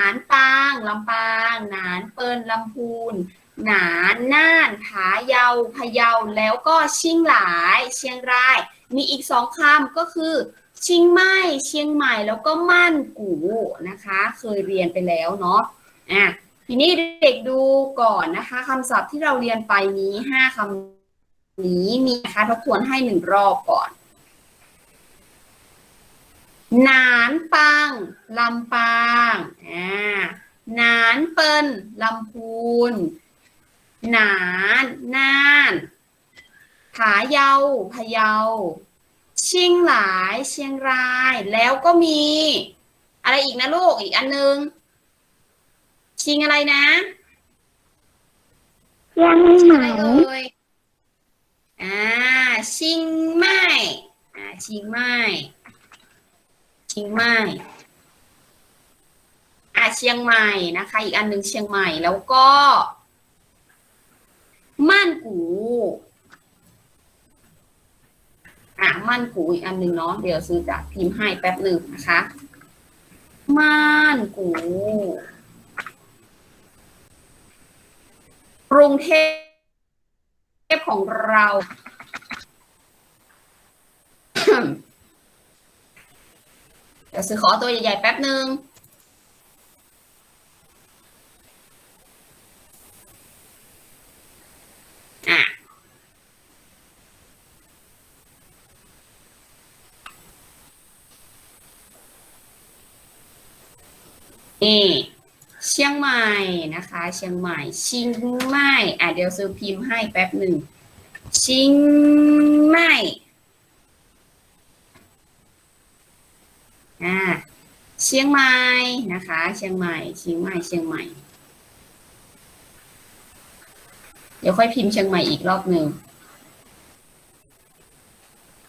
านปางลำปางหนานเปิลลำพูนหนานน่านผาเยาพะเยาแล้วก็ชิงหลาย เชียงราย มีอีกสองคำก็คือเชียงใหม่เชียงใหม่แล้วก็ม่านกูนะคะ เคยเรียนไปแล้วเนาะอะทีนี้เด็กดูก่อนนะคะคำศัพท์ที่เราเรียนไปนี้ห้าคำนี้มีนะคะทบทวนให้หนึ่งรอบก่อน หนานปังลำปางอ่าหนานเปิลลำพูนหนานน่านผาเยาพะเยาเชียงหลายเชียงราย แล้วก็มี อะไรอีกนะลูกอีกอันนึงชิงอะไรนะยังชิงไหมอะไรเอ่ยอ่าชิงไม่อ่าชิงไม่ ชิงไม่อ่าเชียงใหม่นะคะ อีกอันหนึ่งเชียงใหม่แล้วก็ ม่านกูอะม่านกูอีกอันหนึ่งเนาะเดี๋ยวซื้อจากพิมพ์ให้แป๊บหนึ่งนะคะ ม่านกูกรุงเทพของเรา เดี๋ยวซื้อขอตัวใหญ่ๆแป๊บหนึ่งอะนี่เชียงใหม่นะคะ เชียงใหม่ชิงใหม่อะเดี๋ยวซื้อพิมพ์ให้แป๊บหนึ่งชิงใหม่อ่าเชียงใหม่นะคะ เชียงใหม่เชียงใหม่เชียงใหม่ เดี๋ยวค่อยพิมพ์เชียงใหม่อีกรอบหนึ่ง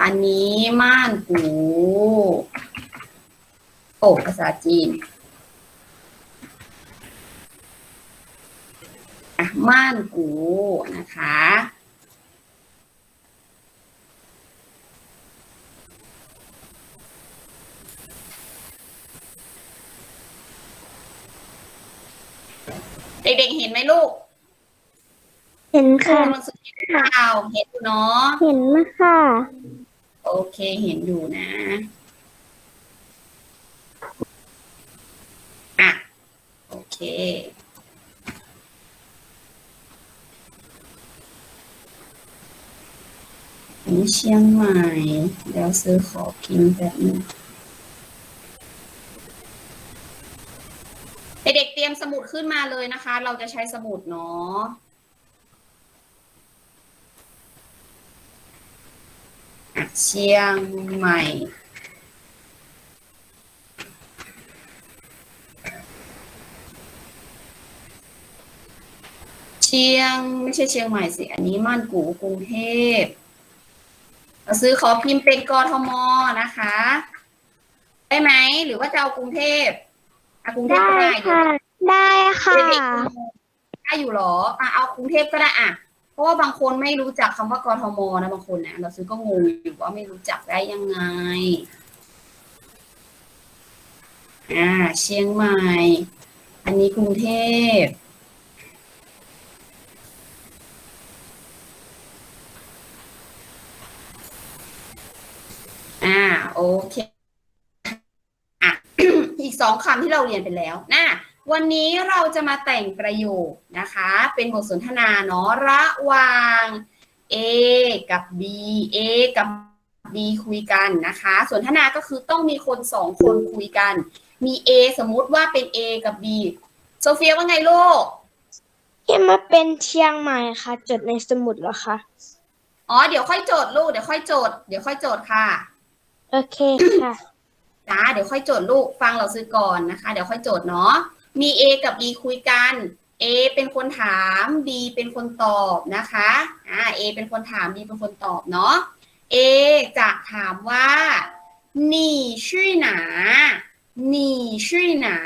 อันนี้ม่านกูโอ้ภาษาจีนอะม่านกูนะคะ เด็กๆเห็นไหมลูกเห็นครูค่ะหนังสือเห็นเปล่าเห็นอยู่เนาะ เห็นมาค่ะ โอเคเห็นอยู่นะ อะ โอเค อันนี้เชียงใหม่ เดี๋ยวซื้อขอพิมพ์แบบนึงเด็กๆเตรียมสมุ ดขึ้นมาเลยนะคะ เราจะใช้สมุดเนาะเชียงใหม่ เชียงไม่ใช่เชียงใหม่สิ อันนี้ม่านกูกรุงเทพเราซื้อขอพิมพ์เป็นกรทมนะคะ ได้ไหม หรือว่าจะเอากรุงเทพอะกรุงเทพได้ก็ได้อยู่ค่ะ ได้ค่ะ ได้อยู่หรออะเอากรุงเทพก็ได้อะ เพราะว่าบางคนไม่รู้จักคำว่ากรทมนะบางคนนะเราซื้อก็งงอยู่ว่าไม่รู้จักได้ยังไง อ่า เชียงใหม่ อันนี้กรุงเทพอ่าโอเค อะ อีกสองคำที่เราเรียนไปแล้วนะ วันนี้เราจะมาแต่งประโยคนะคะ เป็นบทสนทนาเนาะระหว่าง A กับ B A กับ B คุยกันนะคะ สนทนาก็คือต้องมีคนสองคนคุยกัน มี A สมมุติว่าเป็น A กับ B โซเฟียว่าไงลูกที่มาเป็นเชียงใหม่ค่ะ จดในสมุดเหรอคะอ๋อเดี๋ยวค่อยโจทย์ลูกเดี๋ยวค่อยโจทย์เดี๋ยวค่อยโจทย์ค่ะโอเคค่ะจ้าเดี๋ยวค่อยโจทย์ลูกฟังเราซื้อก่อนนะคะ เดี๋ยวค่อยโจทย์เนาะ มี A กับ B คุยกัน A เป็นคนถาม B เป็นคนตอบนะคะอ่า A เป็นคนถาม B เป็นคนตอบเนาะ A จะถามว่านี่ชื่อหนานี่ชื่อหนา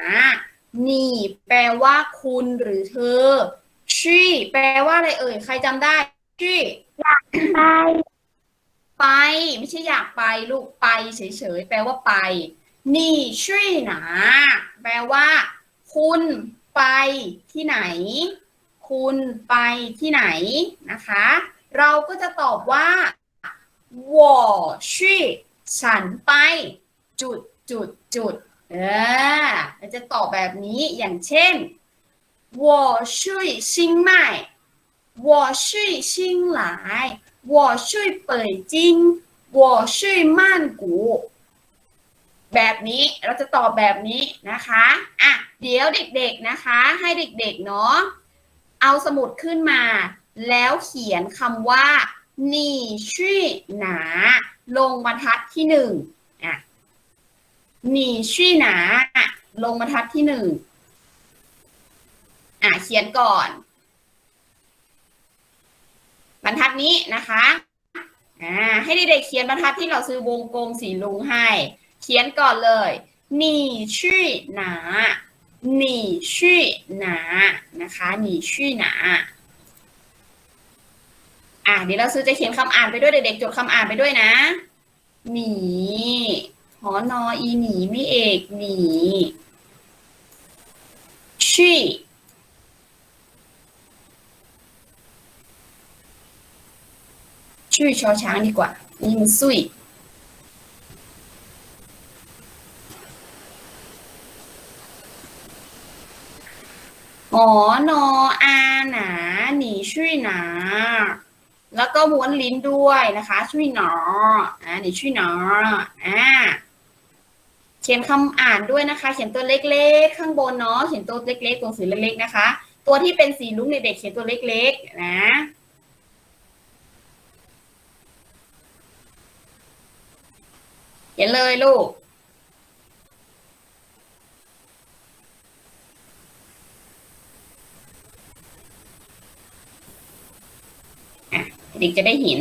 นี่แปลว่าคุณหรือเธอชื่อแปลว่าอะไรเอ่ย ใครจำได้ชื่อไปไป ไม่ใช่อยากไปลูกไปเฉยๆ แปลว่าไป นี่ช่วยหนา แปลว่า ค คุณไปที่ไหน คุณไปที่ไหนนะคะ เราก็จะตอบว่า我去ฉันไป จุดจุดจุดเออเราจะตอบแบบนี้อย่างเช่น我去新麦我去新来我去北京我去曼谷 แบบนี้เราจะตอบแบบนี้นะคะอะเดี๋ยวเด็กๆนะคะ ให้เด็กๆเนาะเอาสมุดขึ้นมา แล้วเขียนคำว่านี่ชื่อหนา ลงบรรทัดที่หนึ่งอะนี่ชื่อหนา ลงบรรทัดที่หนึ่งอะเขียนก่อน บรรทัดนี้นะคะอ่าให้เด็กๆเขียนบรรทัดที่เราซื้อวงกลมสีลุงให้ เขียนก่อนเลยนี่ชื่อหนานี่ชื่อหนานะคะนี่ชื่อหนาอะเดี๋ยวเราซื้อจะเขียนคำอ่านไปด้วยเด็กๆจดคำอ่านไปด้วยนะหนีหอนออีหนีไม่เอกหนีชื่อชื่อชอช้างดีกว่านี่มันซุย หอนออาหนาหนีช่วยหนา แล้วก็ม้วนลิ้นด้วยนะคะ ช่วยหนออ่าหนีช่วยหนออ่าเขียนคำอ่านด้วยนะคะ เขียนตัวเล็กๆ ข้างบนเนาะเขียนตัวเล็กๆตัวหนังสือเล็กๆนะคะ ตัวที่เป็นสีลุ้งเด็กๆเขียนตัวเล็กๆนะเขียนเลยลูก เด็กจะได้เห็น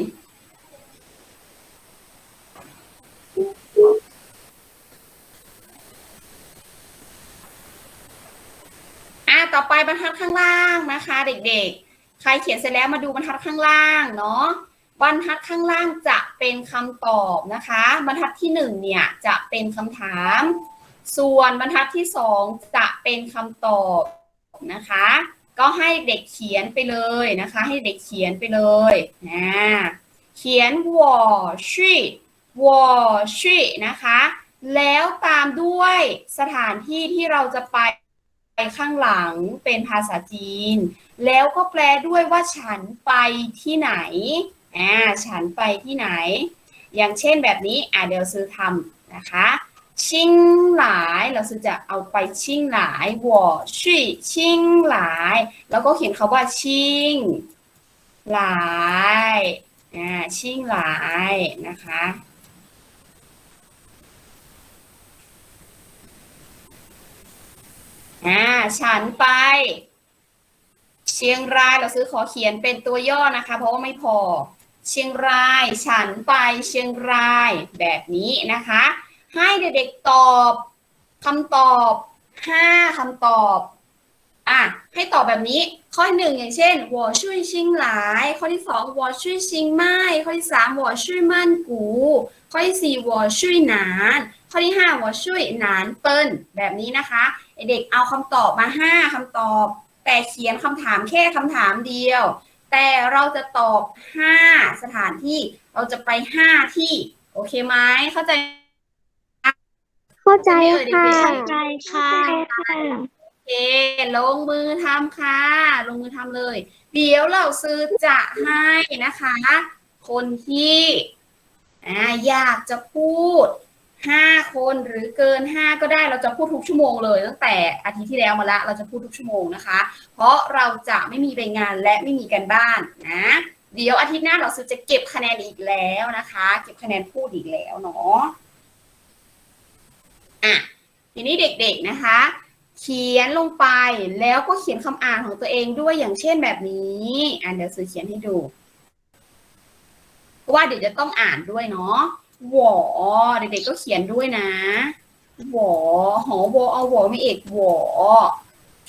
อะต่อไปบรรทัดข้างล่างนะคะ เด็กๆ ใครเขียนเสร็จแล้วมาดูบรรทัดข้างล่างเนาะบรรทัดข้างล่างจะเป็นคำตอบนะคะ บรรทัดที่หนึ่งเนี่ยจะเป็นคำถาม ส่วนบรรทัดที่สองจะเป็นคำตอบนะคะ ก็ให้เด็กเขียนไปเลยนะคะ ให้เด็กเขียนไปเลยนะเขียนวอชีวอชีนะคะ แล้วตามด้วยสถานที่ที่เราจะไปไปข้างหลังเป็นภาษาจีน แล้วก็แปลด้วยว่าฉันไปที่ไหนอ่าฉันไปที่ไหน อย่างเช่นแบบนี้อ่าเดี๋ยวซื้อทำนะคะ ชิงหลายเราจะเอาไปชิงหลาย我去ชิงหลาย แล้วก็เขียนคาว่าชิงหลายอ่าชิงหลายนะคะอ่าฉันไป เชียงรายเราซื้อขอเขียนเป็นตัวย่อนะคะ เพราะว่าไม่พอ เชียงราย ฉันไปเชียงรายแบบนี้นะคะ ให้เด็กๆตอบคำตอบห้าคำตอบ อะ ให้ตอบแบบนี้ ข้อหนึ่งอย่างเช่นหัวช่วยชิงหลาย ข้อที่สองหัวช่วยชิงไม่ข้อที่สามหัวช่วยมั่นกู ข้อที่สี่หัวช่วยหนาน ข้อที่ห้าหัวช่วยหนานเปิ้น แบบนี้นะคะ เด็กเอาคำตอบมาห้าคำตอบ แต่เขียนคำถามแค่คำถามเดียว แต่เราจะตอบห้าสถานที่ เราจะไปห้าที่ โอเคไหมเข้าใจ เข้าใจค่ะ เข้าใจค่ะโอเค ลงมือทำค่ะ ลงมือทำเลย เดี๋ยวเราซื้อจะให้นะคะ คนที่อ่าอยากจะพูดห้าคนหรือเกินห้าก็ได้เราจะพูดทุกชั่วโมงเลยตั้งแต่อาทิตย์ที่แล้วมาละเราจะพูดทุกชั่วโมงนะคะ เพราะเราจะไม่มีใบงานและไม่มีการบ้านนะ เดี๋ยวอาทิตย์หน้าเราซื้อจะเก็บคะแนนอีกแล้วนะคะ เก็บคะแนนพูดอีกแล้วเนาะ อะทีนี้เด็กๆนะคะ เขียนลงไปแล้วก็เขียนคำอ่านของตัวเองด้วยอย่างเช่นแบบนี้อะเดี๋ยวซื้อเขียนให้ดูเพราะว่าเดี๋ยวจะต้องอ่านด้วยเนาะหวอเด็กๆก็เขียนด้วยนะหวอหอวอเอาหวอไม่เอกหวอ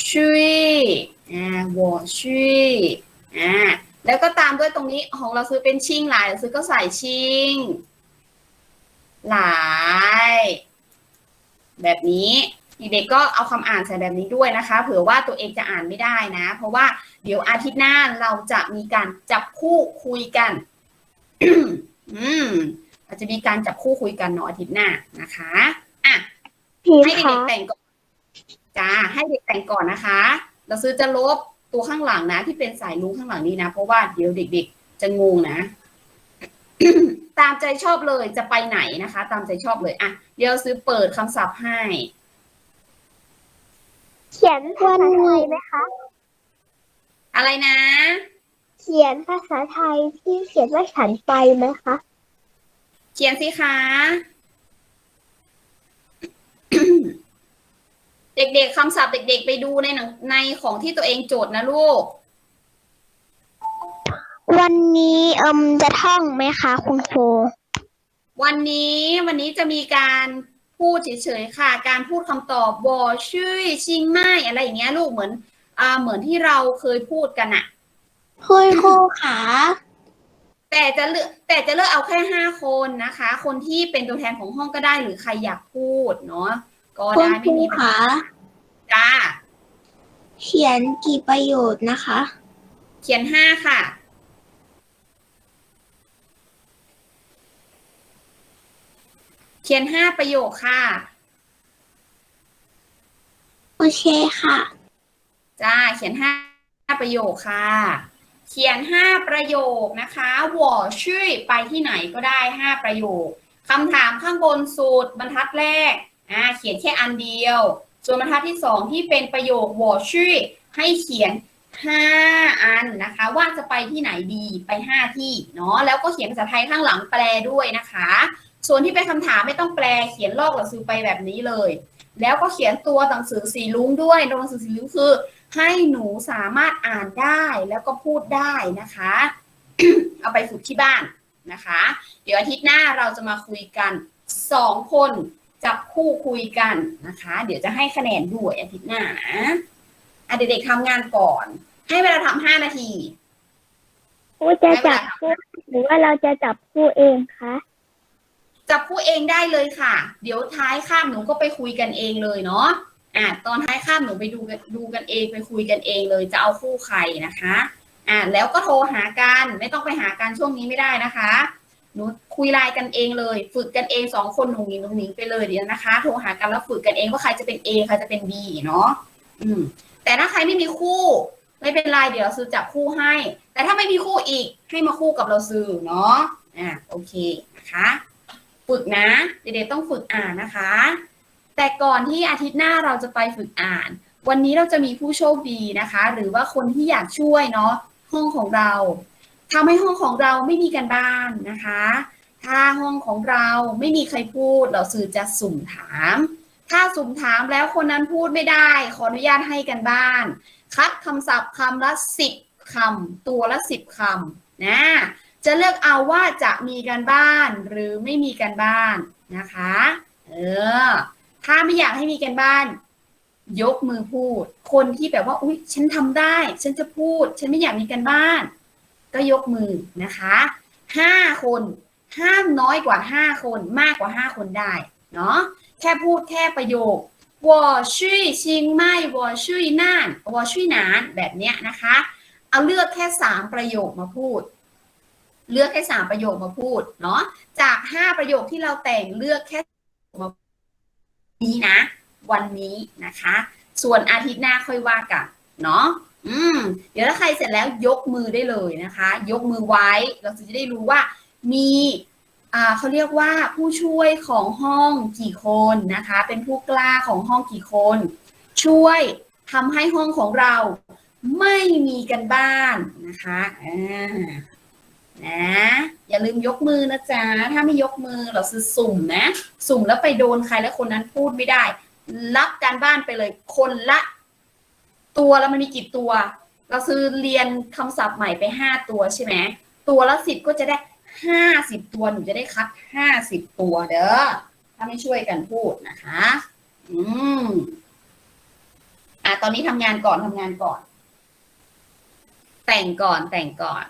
ช่วยอ่าหวอช่วยอ่าแล้วก็ตามด้วยตรงนี้ของเราซื้อเป็นชิงหลายเราซื้อก็ใส่ชิงหลาย แบบนี้เด็กๆก็เอาคำอ่านใส่แบบนี้ด้วยนะคะ เผื่อว่าตัวเองจะอ่านไม่ได้นะ เพราะว่าเดี๋ยวอาทิตย์หน้าเราจะมีการจับคู่คุยกัน อืมเราจะมีการจับคู่คุยกันเนาะอาทิตย์หน้านะคะอะพี่ให้คะเด็กๆแต่งก่อนจ้าให้เด็กแต่งก่อนนะคะ เราซื้อจะลบตัวข้างหลังนะ ที่เป็นสายลุ้งข้างหลังนี้นะ เพราะว่าเดี๋ยวเด็ก ๆ จะงงนะ ตามใจชอบเลยจะไปไหนนะคะ ตามใจชอบเลยอะเดี๋ยวซื้อเปิดคำศัพท์ให้ เขียนภาษาไทยไหมคะ อะไรนะ เขียนภาษาไทยที่เขียนว่าฉันไปไหมคะ เขียนสิคะเด็กๆคำศัพท์เด็ก ๆ ไปดูในหนังในของที่ตัวเองโจทย์นะลูก วันนี้เอิมจะท่องไหมคะคุณครู วันนี้วันนี้จะมีการพูดเฉยๆค่ะ การพูดคำตอบวอชื่อชิงไม่อะไรอย่างเงี้ยลูกเหมือนอ่าเหมือนที่เราเคยพูดกันอะคุณครูขาแต่จะเลือกแต่จะเลือกเอาแค่ห้าคนนะคะ คนที่เป็นตัวแทนของห้องก็ได้หรือใครอยากพูดเนาะก็คุณได้คไม่รูมีปัญหาคะจ้าเขียนกี่ประโยชน์นะคะ เขียนห้าค่ะ เขียนห้าประโยคค่ะ โอเคค่ะ จ้า เขียนห้าประโยคค่ะ เขียนห้าประโยคนะคะ我ชื่อไปที่ไหนก็ได้ห้าประโยคคำถามข้างบนสุดบรรทัดแรกอ่าเขียนแค่อันเดียว ส่วนบรรทัดที่สองที่เป็นประโยค我ชื่อให้เขียนห้าอันนะคะ ว่าจะไปที่ไหนดีไปห้าที่เนาะแล้วก็เขียนภาษาไทยข้างหลังแปลด้วยนะคะ ส่วนที่เป็นคำถามไม่ต้องแปลเขียนลอกหนังสือไปแบบนี้เลย แล้วก็เขียนตัวหนังสือสีลุงด้วยตัวหนังสือสีลุงคือ ให้หนูสามารถอ่านได้แล้วก็พูดได้นะคะ เอาไปฝึกที่บ้านนะคะ เดี๋ยวอาทิตย์หน้าเราจะมาคุยกันสองคนจับคู่คุยกันนะคะ เดี๋ยวจะให้คะแนนด้วยอาทิตย์หน้านะอะเด็กๆทำงานก่อน ให้เวลาทำห้านาทีครูจะจับคู่หรือว่าเราจะจับคู่เองคะ จับคู่เองได้เลยค่ะ เดี๋ยวท้ายคาบหนูก็ไปคุยกันเองเลยเนาะอ่าตอนท้ายคาบหนูไปดูกันดูกันเองไปคุยกันเองเลย จะเอาคู่ใครนะคะอ่าแล้วก็โทรหากันไม่ต้องไปหากันช่วงนี้ไม่ได้นะคะหนูคุยไลน์กันเองเลย ฝึกกันเองสองคนหนุ่งหนิงหนุ่งหนิงไปเลยเดี๋ยวนะคะ โทรหากันแล้วฝึกกันเองว่าใครจะเป็น A ใครจะเป็น B เนาะอืม แต่ถ้าใครไม่มีคู่ไม่เป็นไรเดี๋ยวเราซื้อจับคู่ให้ แต่ถ้าไม่มีคู่อีกให้มาคู่กับเราซื้อเนาะอ่าโอเคนะคะ ฝึกนะ เด็กๆต้องฝึกอ่านนะคะ แต่ก่อนที่อาทิตย์หน้าเราจะไปฝึกอ่าน วันนี้เราจะมีผู้โชคดีนะคะ หรือว่าคนที่อยากช่วยเนาะห้องของเราทำให้ห้องของเราไม่มีกันบ้านนะคะ ถ้าห้องของเราไม่มีใครพูด เราสื่อจะสุ่มถาม ถ้าสุ่มถามแล้วคนนั้นพูดไม่ได้ ขออนุญาตให้กันบ้าน คัดคำศัพท์คำละสิบคำตัวละสิบคำนะ จะเลือกเอาว่าจะมีกันบ้านหรือไม่มีกันบ้านนะคะ เออ ถ้าไม่อยากให้มีกันบ้าน ยกมือพูด คนที่แบบว่า อุ๊ย ฉันทำได้ ฉันจะพูด ฉันไม่อยากมีกันบ้าน ก็ยกมือนะคะห้าคนห้ามน้อยกว่าห้าคนมากกว่าห้าคนได้เนาะแค่พูดแค่ประโยควอชุยชิงไม่วอชุยน่านวอชุยนานแบบเนี้ยนะคะ เอาเลือกแค่สามประโยคมาพูด เลือกแค่สามประโยคมาพูดเนาะจากห้าประโยคที่เราแต่งเลือกแค่มานี้นะ วันนี้นะคะ ส่วนอาทิตย์หน้าค่อยว่ากันเนาะอืมเดี๋ยวถ้าใครเสร็จแล้วยกมือได้เลยนะคะ ยกมือไว้เราจะได้รู้ว่ามีอ่าเขาเรียกว่าผู้ช่วยของห้องกี่คนนะคะ เป็นผู้กล้าของห้องกี่คน ช่วยทำให้ห้องของเราไม่มีกันบ้านนะคะอ่า นะ อย่าลืมยกมือนะจ๊ะ ถ้าไม่ยกมือเราซื้อสุ่มนะ สุ่มแล้วไปโดนใครแล้วคนนั้นพูดไม่ได้ รับการบ้านไปเลยคนละ ตัวแล้วมันมีกี่ตัว เราซื้อเรียนคำศัพท์ใหม่ไปห้าตัวใช่ไหมตัวละสิบก็จะได้ห้าสิบตัวหนูจะได้คัดห้าสิบตัวเด้อถ้าไม่ช่วยกันพูดนะคะ อืมอะตอนนี้ทำงานก่อนทำงานก่อน แต่งก่อนแต่งก่อน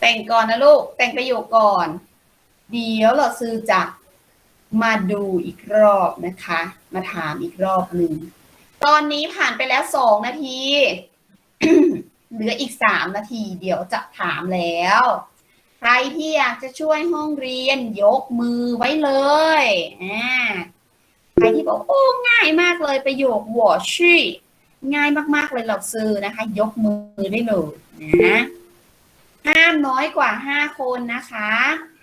แต่งก่อนนะลูก แต่งประโยคก่อน เดี๋ยวเราซื้อจะมาดูอีกรอบนะคะ มาถามอีกรอบหนึ่ง ตอนนี้ผ่านไปแล้วสองนาที เหลืออีกสามนาที เดี๋ยวจะถามแล้ว ใครที่อยากจะช่วยห้องเรียนยกมือไว้เลยอ่าใครที่บอกโอ้ง่ายมากเลยประโยค我去ง่ายมากๆเลยหลักซื้อนะคะ ยกมือได้เลยนะ ห้ามน้อยกว่าห้าคนนะคะ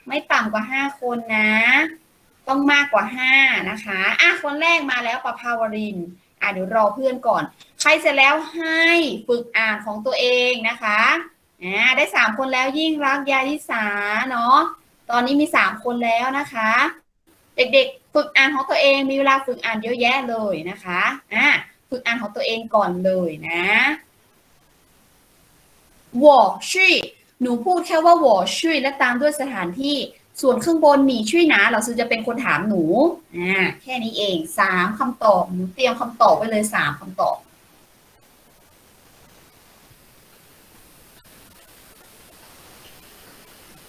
ไม่ต่ำกว่าห้าคนนะ ต้องมากกว่าห้านะคะอะคนแรกมาแล้วประภาวรินอะเดี๋ยวรอเพื่อนก่อน ใครเสร็จแล้วให้ฝึกอ่านของตัวเองนะคะอ่าได้สามคนแล้วยิ่งรักยาทิสาเนาะตอนนี้มีสามคนแล้วนะคะ เด็กๆ ฝึกอ่านของตัวเองมีเวลาฝึกอ่านเยอะแยะเลยนะคะอ่าฝึกอ่านของตัวเองก่อนเลยนะ我去 หนูพูดแค่ว่า我去และตามด้วยสถานที่ส่วนข้างบนหนีช่วยนะเราซื้อจะเป็นคนถามหนูอ่าแค่นี้เองสามคำตอบหนูเตรียมคำตอบไว้เลยสามคำตอบ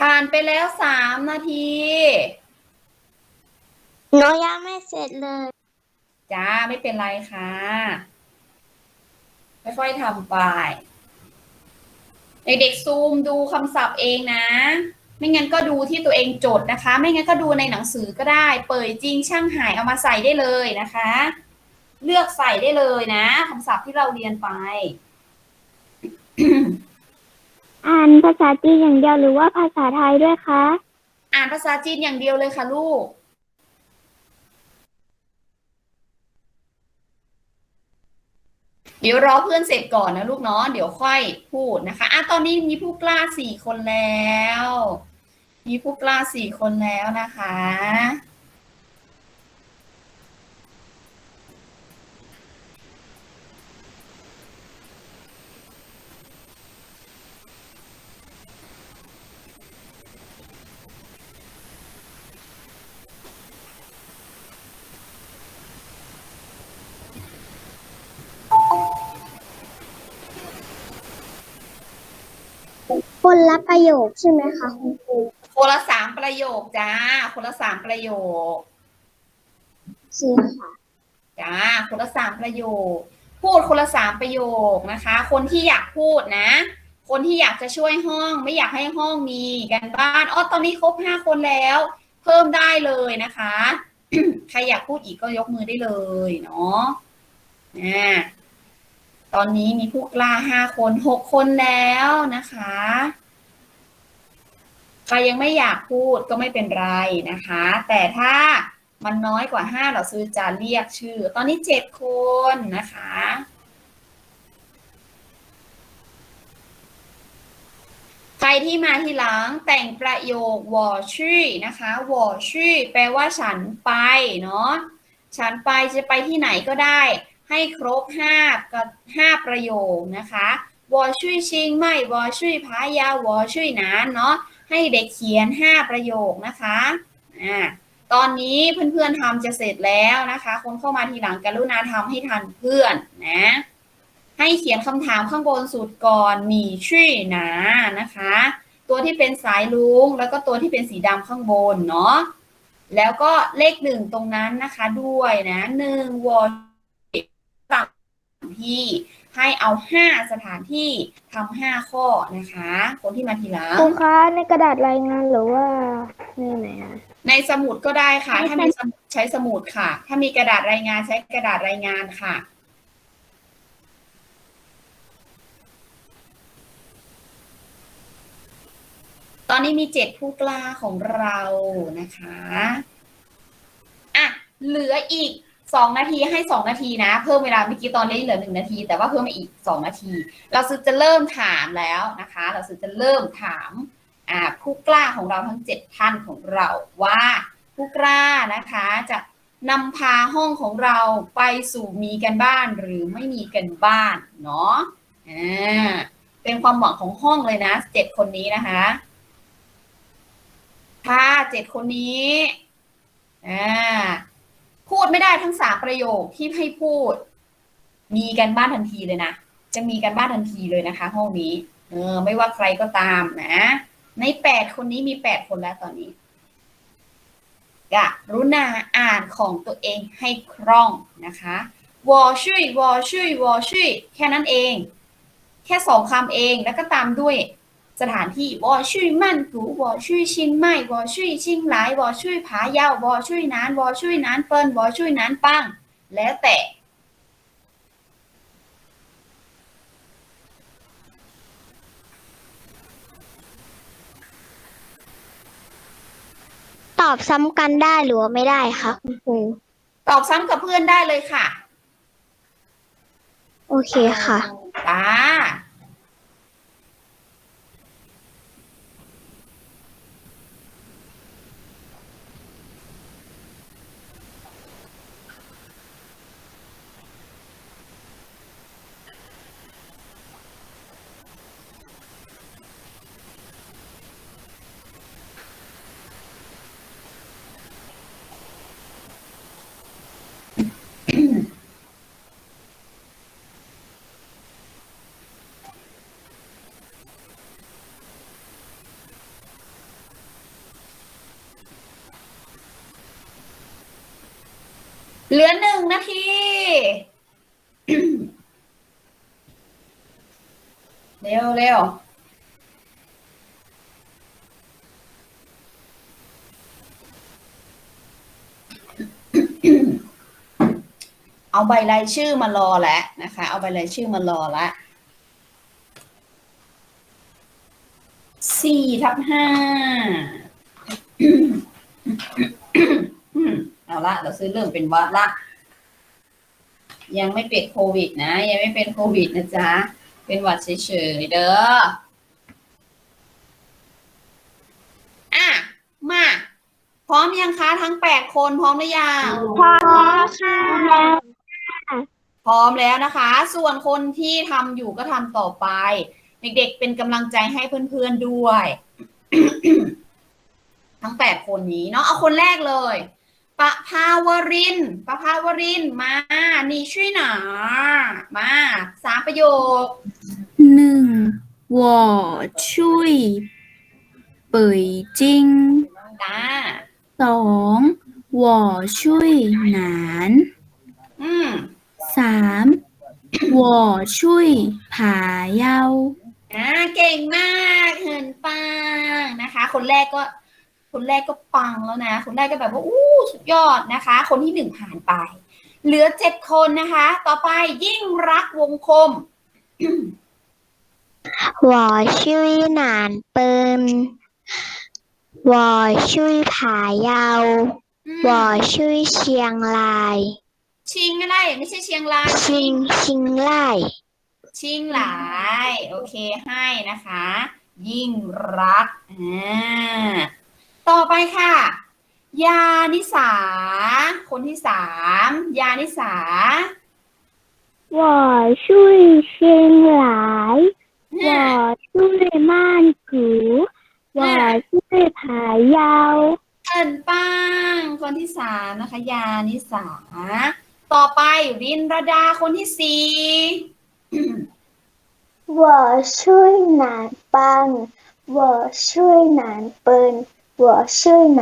ผ่านไปแล้วสามนาทีหนูยังไม่เสร็จเลย จ้าไม่เป็นไรค่ะค่อยๆทำไป เด็กๆซูมดูคำศัพท์เองนะ ไม่งั้นก็ดูที่ตัวเองจดนะคะ ไม่งั้นก็ดูในหนังสือก็ได้ เปิดจริงช่างหายเอามาใส่ได้เลยนะคะ เลือกใส่ได้เลยนะคำศัพท์ที่เราเรียนไป อ่านภาษาจีนอย่างเดียวหรือว่าภาษาไทยด้วยคะ อ่านภาษาจีนอย่างเดียวเลยค่ะลูก ดี๋ยวรอเพื่อนเสร็จก่อนนะลูกเนาะเดี๋ยวค่อยพูดนะคะอะตอนนี้มีผู้กล้าสี่คนแล้ว มีผู้กล้าสี่คนแล้วนะคะ คน ละประโยคใช่ไหมคะคุณครูคนละสามประโยคจ้าคนละสามประโยคใช่ค่ะจ้าคนละสามประโยค พูดคนละสามประโยคนะคะ คนที่อยากพูดนะ คนที่อยากจะช่วยห้อง ไม่อยากให้ห้องมีกันบ้านอ๋อตอนนี้ครบห้าคนแล้ว เพิ่มได้เลยนะคะ ใครอยากพูดอีกก็ยกมือได้เลยเนาะอ่าตอนนี้มีผู้กล้าห้าคนหกคนแล้วนะคะ ใครยังไม่อยากพูดก็ไม่เป็นไรนะคะ แต่ถ้ามันน้อยกว่าห้าเราซื้อจะเรียกชื่อ ตอนนี้เจ็ดคนนะคะใครที่มาทีหลังแต่งประโยควอชื่อนะคะวอชื่อแปลว่าฉันไปเนาะฉันไปจะไปที่ไหนก็ได้ ให้ครบห้ากับห้าประโยคนะคะวอชื่อชิงไม่วอชื่อพายาวอชื่อนานเนาะ ให้เด็กเขียนห้าประโยคนะคะอ่าตอนนี้เพื่อนๆทำจะเสร็จแล้วนะคะ คนเข้ามาทีหลังกรุณาทำให้ทันเพื่อนนะ ให้เขียนคำถามข้างบนสุดก่อนมีชื่อหนานะคะ ตัวที่เป็นสายลุงแล้วก็ตัวที่เป็นสีดำข้างบนเนาะแล้วก็เลขหนึ่งตรงนั้นนะคะด้วยนะหนึ่งวอล ที่ ให้เอาห้าสถานที่ทำห้าข้อนะคะ คนที่มาทีหลังครูคะในกระดาษรายงานหรือว่าในไหนอะในสมุดก็ได้ค่ะในถ้ามีสมุดใช้สมุดค่ะ ถ้ามีกระดาษรายงานใช้กระดาษรายงานค่ะ ตอนนี้มีเจ็ดผู้กล้าของเรานะคะ อะ เหลืออีก สองนาทีให้สองนาทีนะ เพิ่มเวลาเมื่อกี้ตอนนี้เหลือหนึ่งนาที แต่ว่าเพิ่มมาอีกสองนาที เราซื้อจะเริ่มถามแล้วนะคะ เราซื้อจะเริ่มถามผู้กล้าของเราทั้งเจ็ดท่านของเราว่าผู้กล้านะคะจะนำพาห้องของเราไปสู่มีกันบ้านหรือไม่มีกันบ้านเนาะเป็นความหวังของห้องเลยนะเจ็ดคนนี้นะคะ ถ้าเจ็ดคนนี้อ่า พูดไม่ได้ทั้งสามประโยคที่ให้พูด มีกันบ้านทันทีเลยนะ จะมีกันบ้านทันทีเลยนะคะ ห้องนี้ เออ ไม่ว่าใครก็ตามนะ ในแปดคนนี้มีแปดคนแล้วตอนนี้กะรุณาอ่านของตัวเองให้คล่องนะคะวอชุยวอชุยวอชุยแค่นั้นเอง แค่สองคำเองแล้วก็ตามด้วย สถานที่วอชุยมั่นกูวอชุยชิงไม่วอชุยชิงหลายวอชุยผาเยาววอชุยนานวอชุยนานเปิ้นวอชุยนานปังแล้วแต่ตอบซ้ำกันได้หรือว่าไม่ได้คะคุณครูตอบซ้ำกับเพื่อนได้เลยค่ะ โอเคค่ะตา เหลือหนึ่งนาที เร็วเร็วเอาใบรายชื่อมารอแล้วนะคะ เอาใบรายชื่อมารอแล้วสี่ทับห้า เอาละเราซื้อเรื่องเป็นวัดละยังไม่เป็นโควิด นะ ยังไม่เป็นโควิดนะจ๊ะ เป็นหวัดเฉยๆเด้ออะมา พร้อมยังคะทั้งแปดคนพร้อมหรือยังพร้อมค่ะพร้อมแล้วนะคะ ส่วนคนที่ทำอยู่ก็ทำต่อไป เด็กๆเป็นกำลังใจให้เพื่อนๆด้วย ทั้งแปดคนนี้เนาะเอาคนแรกเลย ปะภาวรินปะภาวรินมานี่ช่วยหนอมาสามประโยคหนึ่งวอช่วยเป่ยจิงจ้าสองวอช่วยหนานอืมสามวอช่วยผาเยาอ่าเก่งมากเหินปางนะคะ คนแรกก็ คนแรกก็ปังแล้วนะ คนแรกก็แบบว่าอู้สุดยอดนะคะ คนที่หนึ่งผ่านไป เหลือเจ็ดคนนะคะ ต่อไปยิ่งรักวงคมวอชุยหนานเปิมวอชุยผายาววอชุยเชียงราย ชิงอะไรไม่ใช่เชียงราย ชิงชิงไล่ชิงหลาย โอเคให้นะคะ ยิ่งรักอ่า ต่อไปค่ะ ยานิสา คนที่สามยานิสา 我是新来，我是曼谷，我是爬腰， เอินป้าง คนที่สามนะคะ ยานิสา ต่อไปรินรดาคนที่สี่ 我是南邦我是南奔 我是南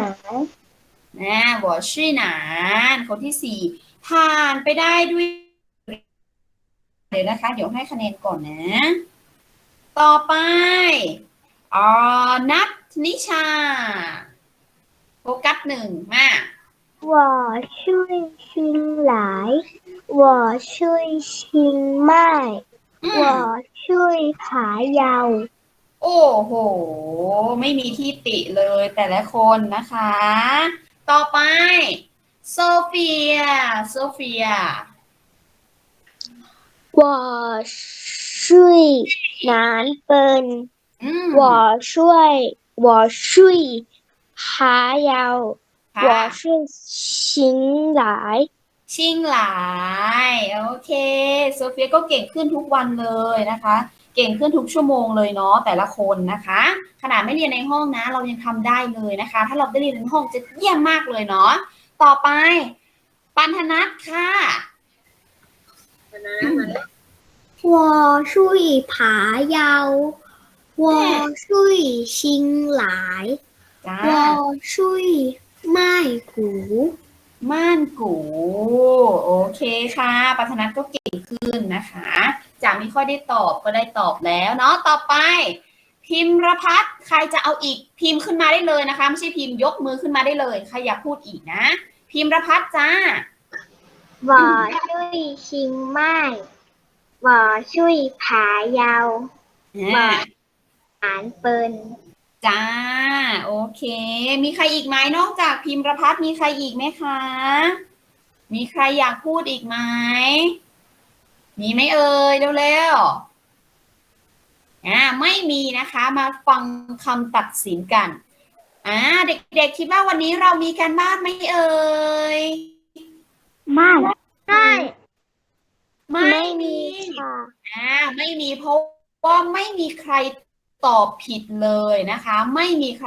นะวอชื่อหนาน คนที่สี่ผ่านไปได้ด้วยเดี๋ยวนะคะ เดี๋ยวให้คะแนนก่อนนะ ต่อไปออนัทนิชา โฟกัสหนึ่งมา 我是新来我是新麦 อืม 我是爬腰 โอ้โห ไม่มีที่ติเลยแต่ละคนนะคะ ต่อไป โซเฟีย โซเฟีย 我睡南奔， อืม 我睡我睡还有 ค่ะ 我是醒来， ชิงหลาย โอเค โซเฟียก็เก่งขึ้นทุกวันเลยนะคะ เก่งขึ้นทุกชั่วโมงเลยเนาะแต่ละคนนะคะ ขนาดไม่เรียนในห้องนะ เรายังทำได้เลยนะคะ ถ้าเราได้เรียนในห้องจะเยี่ยมมากเลยเนาะต่อไป ปันธนัทค่ะวอชุยผายาววอชุยชิงหลายวชุยไม้กู ม่านกูโอเคค่ะปัทนัทก็เก่งขึ้นนะคะจาม่ค่อยได้ตอบก็ได้ตอบแล้วเนาะต่อไป พิมรพัฒใครจะเอาอีกพิมพ์ขึ้นมาได้เลยนะคะ ไม่ใช่พิมพ์ยกมือขึ้นมาได้เลยใครอยากพูดอีกนะ พิมรพัฒจ้าบอช่วยชิงไม้บอช่วยผายาวบ่อหานเปิน จ้า โอเค มีใครอีกไหมนอกจากพิมพ์รพัฒน์มีใครอีกไหมคะ มีใครอยากพูดอีกไหมมีไหมเอ่ยเร็วๆอ่าไม่มีนะคะ มาฟังคำตัดสินกันอ่าเด็กๆคิดว่าวันนี้เรามีการบ้านไหมเอ่ยไม่ไม่มีค่ะอ่าไม่มีเพราะว่าไม่มีใคร ตอบผิดเลยนะคะ ไม่มีใคร